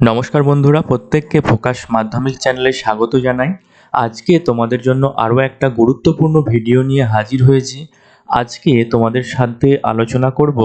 নমস্কার বন্ধুরা, প্রত্যেককে ফোকাস মাধ্যমিক চ্যানেলে স্বাগত জানাই। আজকে তোমাদের জন্য আরও একটা গুরুত্বপূর্ণ ভিডিও নিয়ে হাজির হয়েছি। আজকে তোমাদের সাথে আলোচনা করব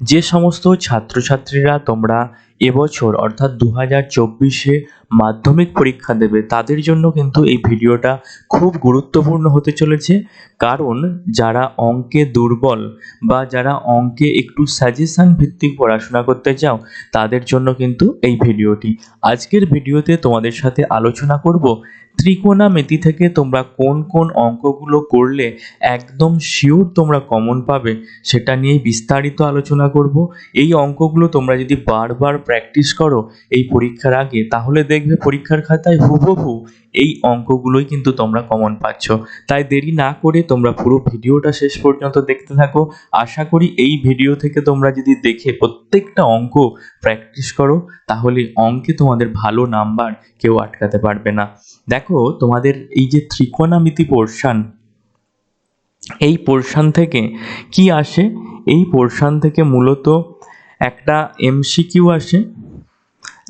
যে সমস্ত ছাত্রছাত্রীরা তোমরা এবছর, অর্থাৎ দু হাজার চব্বিশে মাধ্যমিক পরীক্ষা দেবে, তাদের জন্য কিন্তু এই ভিডিওটা খুব গুরুত্বপূর্ণ হতে চলেছে। কারণ, যারা অঙ্কে দুর্বল বা যারা অঙ্কে একটু সাজেশন ভিত্তিক পড়াশোনা করতে চাও, তাদের জন্য কিন্তু এই ভিডিওটি। আজকের ভিডিওতে তোমাদের সাথে আলোচনা করব ত্রিকোণামিতি থেকে তোমরা কোন কোন অঙ্কগুলো করলে একদম শিওর তোমরা কমন পাবে, সেটা নিয়ে বিস্তারিত আলোচনা করব। এই অঙ্কগুলো তোমরা যদি বারবার প্র্যাকটিস করো এই পরীক্ষার আগে, তাহলে দেখবে পরীক্ষার খাতায় হুবহু এই অঙ্কগুলোই কিন্তু তোমরা কমন পাচ্ছ। তাই দেরি না করে তোমরা পুরো ভিডিওটা শেষ পর্যন্ত দেখতে থাকো। আশা করি এই ভিডিও থেকে তোমরা যদি দেখে প্রত্যেকটা অঙ্ক প্র্যাকটিস করো, তাহলে অঙ্কে তোমাদের ভালো নাম্বার কেউ আটকাতে পারবে না। দেখো তোমাদের এই যে ত্রিকোণামিতি পোর্শান, এই পোর্শান থেকে কি আসে? এই পোর্শান থেকে মূলত একটা এমসিকিউ আসে,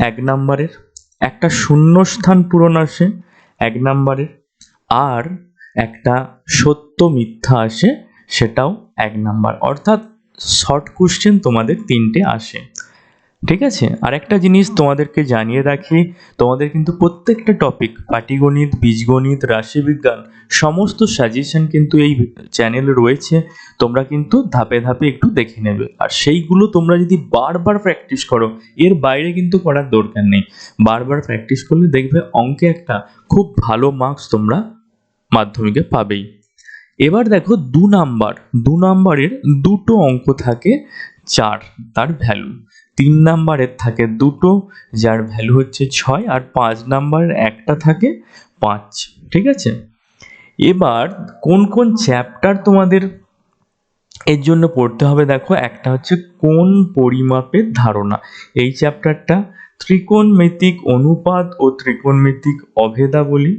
এক নাম্বারের। একটা শূন্যস্থান পূরণ আসে, এক নাম্বারের। আর একটা সত্য মিথ্যা আসে, সেটাও এক নাম্বার। অর্থাৎ শর্ট কোশ্চেন তোমাদের তিনটে আসে। ঠিক আছে? আর একটা জিনিস তোমাদেরকে জানিয়ে রাখি, তোমাদের কিন্তু প্রত্যেকটা টপিক পাটিগণিত, বীজগণিত, রাশিবিজ্ঞান, সমস্ত সাজেশন কিন্তু এই চ্যানেলে রয়েছে, তোমরা কিন্তু ধাপে ধাপে একটু দেখে নেবে। আর সেইগুলো তোমরা যদি বারবার প্র্যাকটিস করো, এর বাইরে কিন্তু করার দরকার নেই। বারবার প্র্যাকটিস করলে দেখবে অঙ্কে একটা খুব ভালো মার্কস তোমরা মাধ্যমিকে পাবেই। এবার দেখো দু নাম্বার দু নাম্বারের দুটো অঙ্ক থাকে, চার, তার ভ্যালু তিন নাম্বারের থাকে দুটো, যার ভ্যালু হচ্ছে ছয় আর পাঁচ নাম্বারের একটা থাকে পাঁচ, ঠিক আছে? এবার কোন কোন চ্যাপ্টার তোমাদের এর জন্য পড়তে হবে, দেখো, একটা হচ্ছে কোন পরিমাপের ধারণা। এই চ্যাপ্টারটা ত্রিকোণমিতিক অনুপাত ও ত্রিকোণমিতিক অভেদাবলী।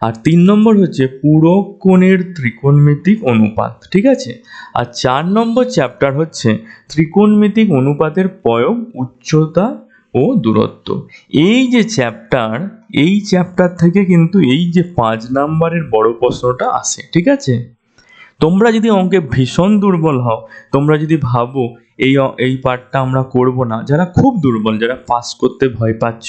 আর তিন নম্বর হচ্ছে পুরো কোণের ত্রিকোণমিতিক অনুপাত, ঠিক আছে? আর চার নম্বর চ্যাপ্টার হচ্ছে ত্রিকোণমিতিক অনুপাতের প্রয়োগ, উচ্চতা ও দূরত্ব। এই যে চ্যাপ্টার এই চ্যাপ্টার থেকে কিন্তু এই যে পাঁচ নাম্বারের বড় প্রশ্নটা আসে, ঠিক আছে? তোমরা যদি অঙ্কে ভীষণ দুর্বল হও, তোমরা যদি ভাবো এই এই পার্টটা আমরা করব না, যারা খুব দুর্বল, যারা পাস করতে ভয় পাচ্ছ,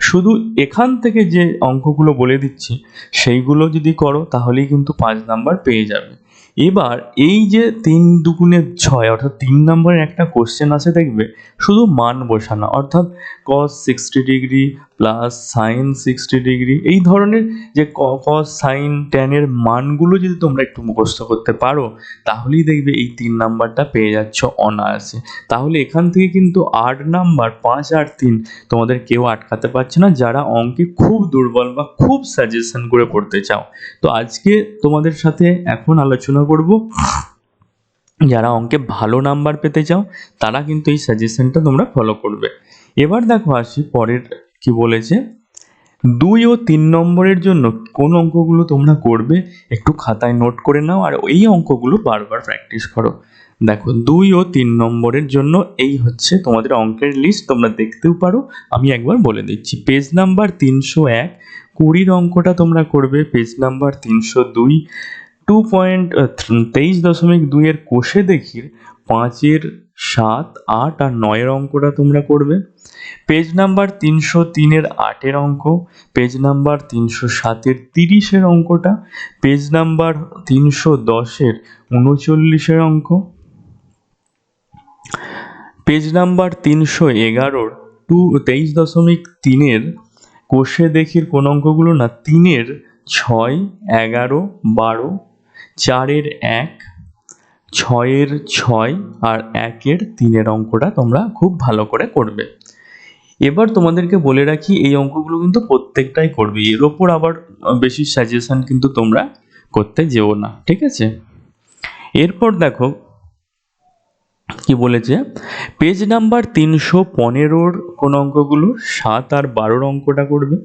শুধু এখান থেকে যে অঙ্কগুলো বলে দিচ্ছি, সেইগুলো যদি করো, তাহলেই কিন্তু পাঁচ নাম্বার পেয়ে যাবে। এবার এই যে তিন দুগুণের ছয়, অর্থাৎ তিন নম্বরের একটা কোশ্চেন আছে, দেখবে, শুধু মান বসানো, অর্থাৎ cos sixty degree plus sine sixty degree এই ধরনের যে ক কস সাইন ট্যানের মানগুলো যদি তোমরা একটু মুখস্থ করতে পারো, তাহলেই দেখবে এই তিন নাম্বারটা পেয়ে যাচ্ছ অনায়াসে। তাহলে এখান থেকে কিন্তু আট নাম্বার, পাঁচ আর তিন তোমাদের কেউ আটকাতে পারছে না, যারা অঙ্কে খুব দুর্বল বা খুব সাজেশন করে পড়তে চাও। তো আজকে তোমাদের সাথে এখন আলোচনা করব। যারা অঙ্কে ভালো নাম্বার পেতে চাও, তারা কিন্তু এই সাজেশনটা তোমরা ফলো করবে। এবার দেখো আসি পরের কি বলেছে। দুই ও তিন নম্বরের জন্য কোন অঙ্কগুলো তোমরা করবে, একটু খাতায় নোট করে নাও আর এই অঙ্কগুলো বারবার প্র্যাকটিস করো। দেখো, দুই ও তিন নম্বরের জন্য এই হচ্ছে তোমাদের অঙ্কের লিস্ট তোমরা দেখতেও পারো। আমি একবার বলে দিচ্ছি পেজ নাম্বার তিনশো এক, কুড়ির অঙ্কটা তোমরা করবে পেজ নাম্বার তিনশো দুই টু পয়েন্ট তেইশ দশমিক দুইয়ের কোষে দেখির পাঁচের সাত, আট আর নয়ের অঙ্কটা তোমরা করবে। পেজ নাম্বার তিনশো তিনের আটের অঙ্ক, পেজ নাম্বার তিনশো সাতের তিরিশের অঙ্কটা, পেজ নাম্বার তিনশো দশের উনচল্লিশের অঙ্ক। পেজ নাম্বার তিনশো এগারোর টু, তেইশ দশমিক তিনের কোষে দেখির কোন অঙ্কগুলো না, তিনের ছয়, এগারো, বারো চারের এক, ছয়ের ছয় আর একের তিনের অঙ্কটা তোমরা খুব ভালো করে করবে। এবার তোমাদেরকে বলে রাখি, এই অঙ্কগুলো কিন্তু প্রত্যেকটাই করবে। এর ওপর আবার বেশি সাজেশন কিন্তু তোমরা করতে যেও না, ঠিক আছে? এরপর দেখো, কি বলেছে? পেজ নাম্বার তিনশো পনেরোর কোন অঙ্কগুলো? সাত আর বারোর অঙ্কটা করবে।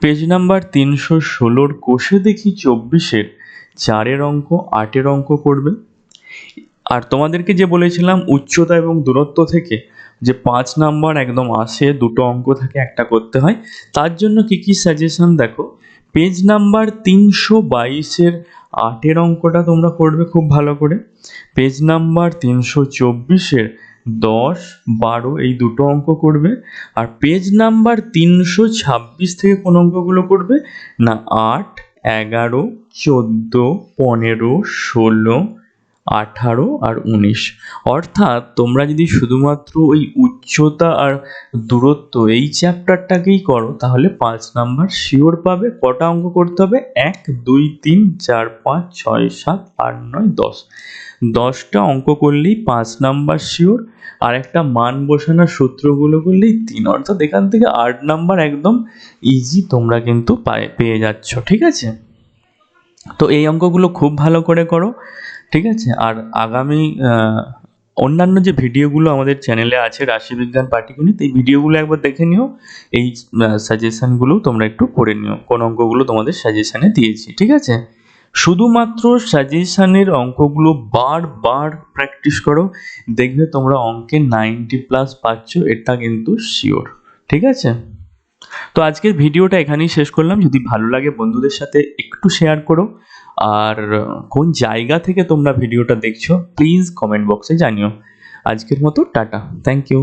পেজ নাম্বার তিনশো ষোলোর কোষে দেখি চব্বিশের। চারের অঙ্ক, আটের অঙ্ক করবে। আর তোমাদেরকে যে বলেছিলাম উচ্চতা এবং দূরত্ব থেকে, যে পাঁচ নাম্বার একদম আসে, দুটো অঙ্ক থাকে, একটা করতে হয়, তার জন্য কি কি সাজেশন দেখো? পেজ নাম্বার তিনশো বাইশের আটের অঙ্কটা তোমরা করবে খুব ভালো করে। পেজ নাম্বার তিনশো চব্বিশের দশ, বারো, এই দুটো অঙ্ক করবে। আর পেজ নাম্বার তিনশো ছাব্বিশ থেকে কোন অঙ্কগুলো করবে? না, আট এগারো, চোদ্দ, পনেরো, ষোলো, আঠারো আর উনিশ। অর্থাৎ তোমরা যদি শুধুমাত্র ওই উচ্চতা আর দূরত্ব এই চ্যাপ্টারটাকেই করো, তাহলে পাঁচ নাম্বার শিওর পাবে, কটা অঙ্ক করতে হবে? এক, দুই, তিন, চার, পাঁচ, ছয়, সাত, আট, নয়, দশ। দশটা অঙ্ক করলেই পাঁচ নাম্বার শিওর আর একটা মান বসানোর সূত্রগুলো করলেই তিন, অর্থাৎ এখান থেকে আট নাম্বার একদম ইজি তোমরা কিন্তু পায়ে যাচ্ছ, ঠিক আছে? তো এই অঙ্কগুলো খুব ভালো করে করো, ঠিক আছে? আর আগামী অন্যান্য যে ভিডিওগুলো আমাদের চ্যানেলে আছে রাশিবিজ্ঞান পাটিগণিত, এই ভিডিওগুলো একবার দেখে নিও, এই সাজেশনগুলো তোমরা একটু করে নিও, কোন অঙ্কগুলো তোমাদের সাজেশানে দিয়েছি, ঠিক আছে? শুধুমাত্র সাজেশনের অঙ্কগুলো বারবার প্র্যাকটিস করো, দেখবে তোমরা অঙ্কে নাইনটি প্লাস পাচ্ছ, এটা কিন্তু শিওর ঠিক আছে? তো আজকের ভিডিওটা এখানেই শেষ করলাম, যদি ভালো লাগে বন্ধুদের সাথে একটু শেয়ার করো, আর কোন জায়গা থেকে তোমরা ভিডিওটা দেখছ প্লিজ কমেন্ট বক্সে জানিও। আজকের মতো টাটা থ্যাংক ইউ